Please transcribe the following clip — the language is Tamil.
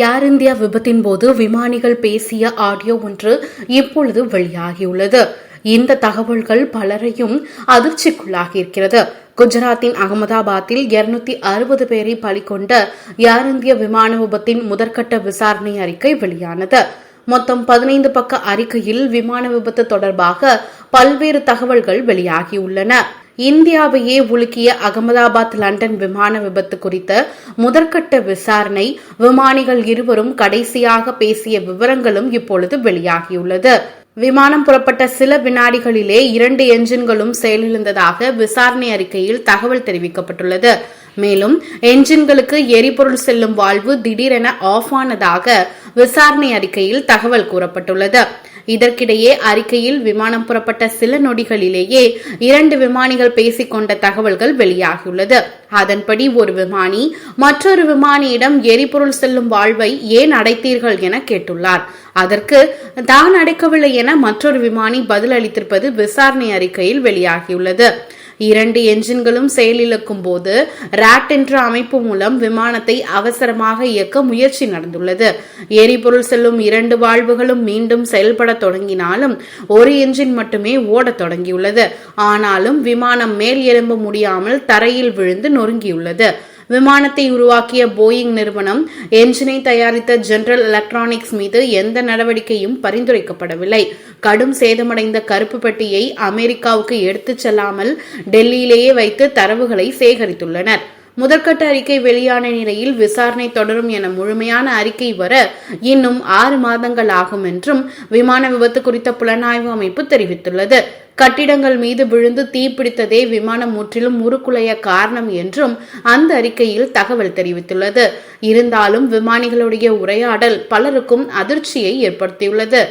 ஏர் இந்தியா விபத்தின் போது விமானிகள் பேசிய ஆடியோ ஒன்று இப்பொழுது வெளியாகியுள்ளது. இந்த தகவல்கள் பலரையும் அதிர்ச்சிக்குள்ளாகியிருக்கிறது குஜராத்தின் அகமதாபாத்தில் இருநூத்தி அறுபது பேரை பலிகொண்ட ஏர் இந்திய விமான விபத்தின் முதற்கட்ட விசாரணை அறிக்கை வெளியானது. மொத்தம் பதினைந்து பக்க அறிக்கையில் விமான விபத்து தொடர்பாக பல்வேறு தகவல்கள் வெளியாகியுள்ளன. இந்தியாவையே உலுக்கிய அகமதாபாத் லண்டன் விமான விபத்து குறித்த முதற்கட்ட விசாரணை விமானிகள் இருவரும் கடைசியாக பேசிய விவரங்களும் இப்பொழுது வெளியாகியுள்ளது. விமானம் புறப்பட்ட சில வினாடிகளிலே இரண்டு என்ஜின்களும் செயலிழந்ததாக விசாரணை அறிக்கையில் தகவல் தெரிவிக்கப்பட்டுள்ளது. மேலும் என்ஜின்களுக்கு எரிபொருள் செல்லும் வாழ்வு திடீரென ஆஃப் ஆனதாக விசாரணை அறிக்கையில் தகவல் கூறப்பட்டுள்ளது. இதற்கிடையே அறிக்கையில் விமானம் புறப்பட்ட சில நொடிகளிலேயே இரண்டு விமானிகள் பேசிக் கொண்ட தகவல்கள் வெளியாகியுள்ளது. அதன்படி ஒரு விமானி மற்றொரு விமானியிடம் எரிபொருள் செல்லும் வாழ்வை ஏன் அடைத்தீர்கள் என கேட்டுள்ளார். அதற்கு தான் அடைக்கவில்லை என மற்றொரு விமானி பதில் அளித்திருப்பது விசாரணை அறிக்கையில் வெளியாகியுள்ளது. இரண்டு என்ஜின்களும் செயலிழக்கும் போது ராட் என்ற அமைப்பு மூலம் விமானத்தை அவசரமாக இயக்க முயற்சி நடந்துள்ளது. எரிபொருள் செல்லும் இரண்டு வாழ்வுகளும் மீண்டும் செயல்பட தொடங்கினாலும் ஒரு என்ஜின் மட்டுமே ஓடத் தொடங்கியுள்ளது. ஆனாலும் விமானம் மேல் எழும்ப முடியாமல் தரையில் விழுந்து நொறுங்கியுள்ளது. விமானத்தை உருவாக்கிய போயிங் நிறுவனம் என்ஜினை தயாரித்த ஜெனரல் எலக்ட்ரானிக்ஸ் மீது எந்த நடவடிக்கையும் பரிந்துரைக்கப்படவில்லை. கடும் சேதமடைந்த கருப்பு பெட்டியை அமெரிக்காவுக்கு எடுத்துச் செல்லாமல் டெல்லியிலேயே வைத்து தரவுகளை சேகரித்துள்ளனர். முதற்கட்ட அறிக்கை வெளியான நிலையில் விசாரணை தொடரும் என முழுமையான அறிக்கை வர இன்னும் ஆறு மாதங்கள் ஆகும் என்றும் விமான விபத்து குறித்த புலனாய்வு அமைப்பு தெரிவித்துள்ளது. கட்டிடங்கள் மீது விழுந்து தீப்பிடித்ததே விமானம் முற்றிலும் உருக்குலைய காரணம் என்றும் அந்த அறிக்கையில் தகவல் தெரிவித்துள்ளது. இருந்தாலும் விமானிகளுடைய உரையாடல் பலருக்கும் அதிர்ச்சியை ஏற்படுத்தியுள்ளது.